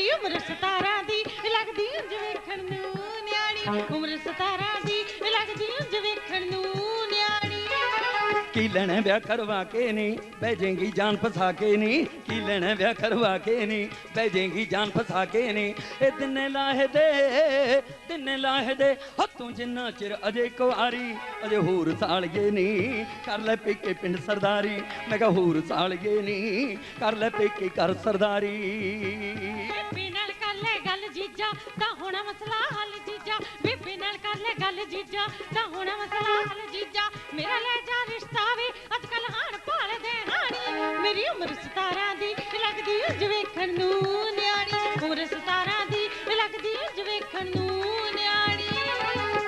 ਮੇਰੀ ਉਮਰ 17 ਦੀ ਲੱਗਦੀ ਉਂਝ ਵੇਖਣ ਨੂੰ ਨਿਆਣੀ। ਉਮਰ 17 ਦੀ ਕੀ ਲੈਣਾ ਵਿਆਹ ਕਰਵਾ ਕੇ ਨਹੀਂ ਬਹਿ ਜਾਏਗੀ ਜਾਨ ਫਸਾ ਕੇ ਨਹੀਂ ਕੀ ਲੈਣਾ ਵਿਆਹ ਕਰਵਾ ਕੇ ਨਹੀਂ ਬਹਿ ਜਾਏਗੀ ਜਾਨ ਫਸਾ ਕੇ ਨਹੀਂ ਇਹ ਦਿਨੇ ਲਾਹੇ ਦੇ, ਦਿਨੇ ਲਾਹੇ ਦੇ, ਹੱਥੋਂ ਜਿੰਨਾ ਚਿਰ ਅਜੇ ਕੁਆਰੀ, ਅਜੇ ਹੋਰ ਸਾਲਗੇ ਨਹੀਂ ਕਰ ਲੈ ਪੇਕੇ ਪਿੰਡ ਸਰਦਾਰੀ, ਮੈਂ ਕਿਹਾ ਹੋਰ ਸਾਲਗੇ ਨਹੀਂ ਕਰ ਲੈ ਪੇਕੇ ਕਰ ਸਰਦਾਰੀ। ਬੀਬੀ ਨਾਲ ਕਰ ਲੈ ਗੱਲ ਜੀਜਾ, ਤਾਂ ਹੋਣਾ ਮਸਲਾ ਹੱਲ ਜੀਜਾ। ਬੀਬੀ ਨਾਲ ਕਰ ਲੈ ਗੱਲ ਜੀਜਾ, ਤਾਂ ਹੋਣਾ ਮਸਲਾ ਹੱਲ ਜੀਜਾ। ਮੇਰਾ ਲੈ ਜਾ ਰਿਸ਼ਤਾ। ਉਮਰ 17 ਦੀ ਲੱਗਦੀ ਉਂਝ ਵੇਖਣ ਨੂੰ ਨਿਆਣੀ। ਉਮਰ 17 ਦੀ ਲੱਗਦੀ ਉਂਝ ਵੇਖਣ ਨੂੰ ਨਿਆਣੀ।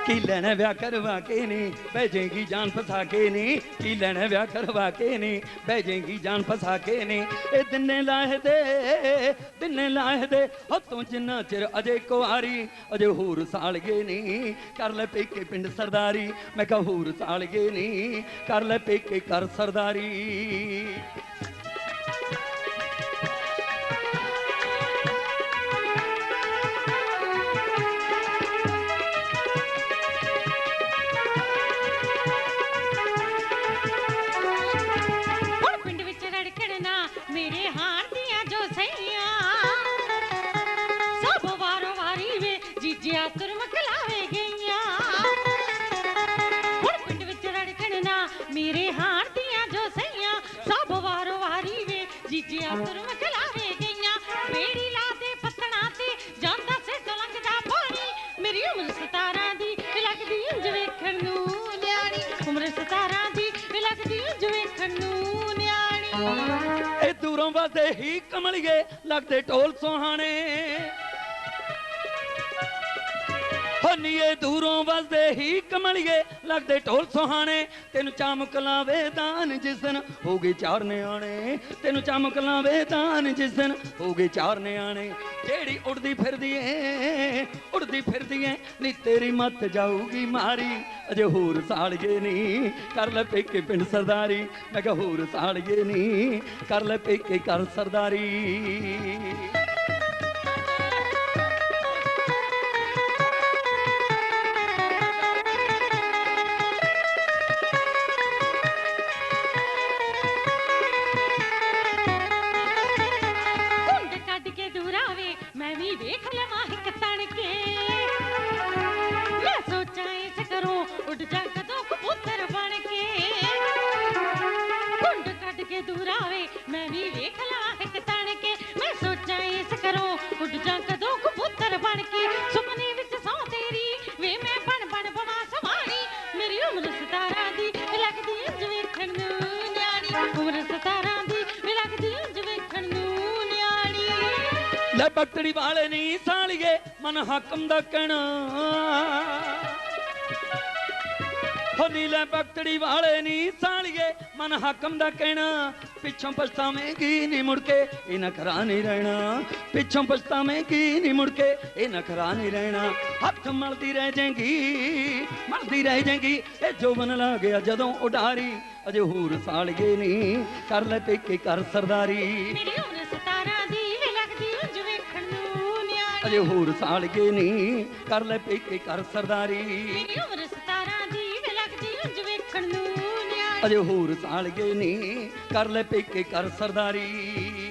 ਕੀ ਲੈਣਾ ਵਿਆਹ ਕਰਵਾ ਕੇ ਨਹੀਂ ਬਹਿ ਜਾਏਗੀ ਜਾਨ ਫਸਾ ਕੇ ਨਹੀਂ ਕੀ ਲੈਣਾ ਵਿਆਹ ਕਰਵਾ ਕੇ ਨਹੀਂ ਬਹਿ ਜਾਏਗੀ ਜਾਨ ਫਸਾ ਕੇ ਨਹੀਂ ਇਹ ਦਿਨੇ ਲਾਹੇ ਦੇ ਦਿਨੇ ਲਾਹੇ ਦੇ ਹੱਥੋਂ ਜਿੰਨਾ ਚਿਰ ਅਜੇ ਕੁਆਰੀ, ਅਜੇ ਹੋਰ ਸਾਲਗੇ ਨਹੀਂ ਕਰ ਲੈ ਪੇਕੇ ਪਿੰਡ ਸਰਦਾਰੀ, ਮੈਂ ਕਿਹਾ ਹੋਰ ਸਾਲਗੇ ਨਹੀਂ ਕਰ ਲੈ ਪੇਕੇ ਕਰ ਸਰਦਾਰੀ। ਸਈਆਂ ਸਭ ਵਾਰੋ ਵਾਰੀ ਵੇ ਜੀਜਿਆ ਤੁਰਮਕ ਲਾਵੇ ਗਈਆਂ। ਹੁਣ ਪਿੰਡ ਵਿੱਚ ਰੜਕਣਾ ਮੇਰੇ ਹਾਰ ਦੀਆਂ ਜੋ ਸਈਆਂ ਸਭ ਵਾਰੋ ਵਾਰੀ ਵੇ ਜੀਜਿਆ ਤੁਰਮਕ ਨਿਆਣੀ ਵਸਦੇ ਹੀ ਕਮਲੀਏ ਲੱਗਦੇ ਢੋਲ ਸੁਹਾਣੇ। ਹਨੀਏ ਦੂਰੋਂ ਵਸਦੇ ਹੀ ਕਮਲੀਏ, ਲੱਗਦੇ ਢੋਲ ਸੁਹਾਣੇ। ਤੈਨੂੰ ਚਮਕ ਲਾਵੇ ਦਾਨ ਜਿਸਨ ਹੋਗੇ ਚਾਰ ਨਿਆਣੇ। ਤੈਨੂੰ ਚਮਕ ਲਾਵੇ ਦਾਨ ਜਿਸਨ ਹੋਗੇ ਚਾਰ ਨਿਆਣੇ। ਜਿਹੜੀ ਉੜਦੀ ਫਿਰਦੀ ਏ ਉੜਦੀ ਫਿਰਦੀ ਏ, ਨੀ ਤੇਰੀ ਮੱਤ ਜਾਊਗੀ ਮਾਰੀ। ਅਜੇ ਹੋਰ ਸਾਲਗੇ ਨਹੀਂ ਕਰ ਲੈ ਪੇਕੇ ਪਿੰਡ ਸਰਦਾਰੀ। ਮੈਂ ਕਿਹਾ ਹੋਰ ਸਾਲਗੇ ਨਹੀਂ ਕਰ ਲੈ ਪੇਕੇ ਕਰ ਸਰਦਾਰੀ। ਲੈ ਬਕਤੜੀ ਵਾਲੇ ਨਹੀਂ ਸਾਲੀਏ, ਮਨ ਹਾਕਮ ਦਾ ਕਹਿਣਾ। ਹੋ ਨੀਲੇ ਬਕਤੜੀ ਵਾਲੇ ਨਹੀਂ ਸਾਲੀਏ, ਮਨ ਹਾਕਮ ਦਾ ਕਹਿਣਾ। ਪਿੱਛੋਂ ਪਛਤਾਵੇਂਗੀ ਨਹੀਂ ਮੁੜ ਕੇ, ਇਹ ਨਖਰਾ ਨਹੀਂ ਰਹਿਣਾ। ਪਿੱਛੋਂ ਪਛਤਾਵੇਂਗੀ ਨਹੀਂ ਮੁੜ ਕੇ, ਇਹ ਨਖਰਾ ਨਹੀਂ ਰਹਿਣਾ। ਹੱਥ ਮਲਦੀ ਰਹਿ ਜਾਏਗੀ, ਮਲਦੀ ਰਹਿ ਜਾਏਗੀ। ਇਹ ਜੋਬਨ ਲਾ ਗਿਆ ਜਦੋਂ ਉਡਾਰੀ, ਅਜੇ ਹੋਰ ਸਾਲੀਏ ਨਹੀਂ ਕਰ ਲੈ ਪੇਕੇ ਕਰ ਸਰਦਾਰੀ। ਮੇਰੀ ਉਮਰ 17 ਅਜੇ ਹੋਰ ਸਾਲਗੇ ਨਹੀਂ ਕਰ ਲੈ ਪੇਕੇ ਕਰ ਸਰਦਾਰੀ। ਮੇਰੀ ਉਮਰ 17 ਦੀ ਵੇ ਲੱਗਦੀ ਉਂਝ ਵੇਖਣ ਨੂੰ ਨਿਆਣੀ। ਅਜੇ ਹੋਰ ਸਾਲਗੇ ਨਹੀਂ ਕਰ ਲੈ ਪੇਕੇ ਕਰ ਸਰਦਾਰੀ।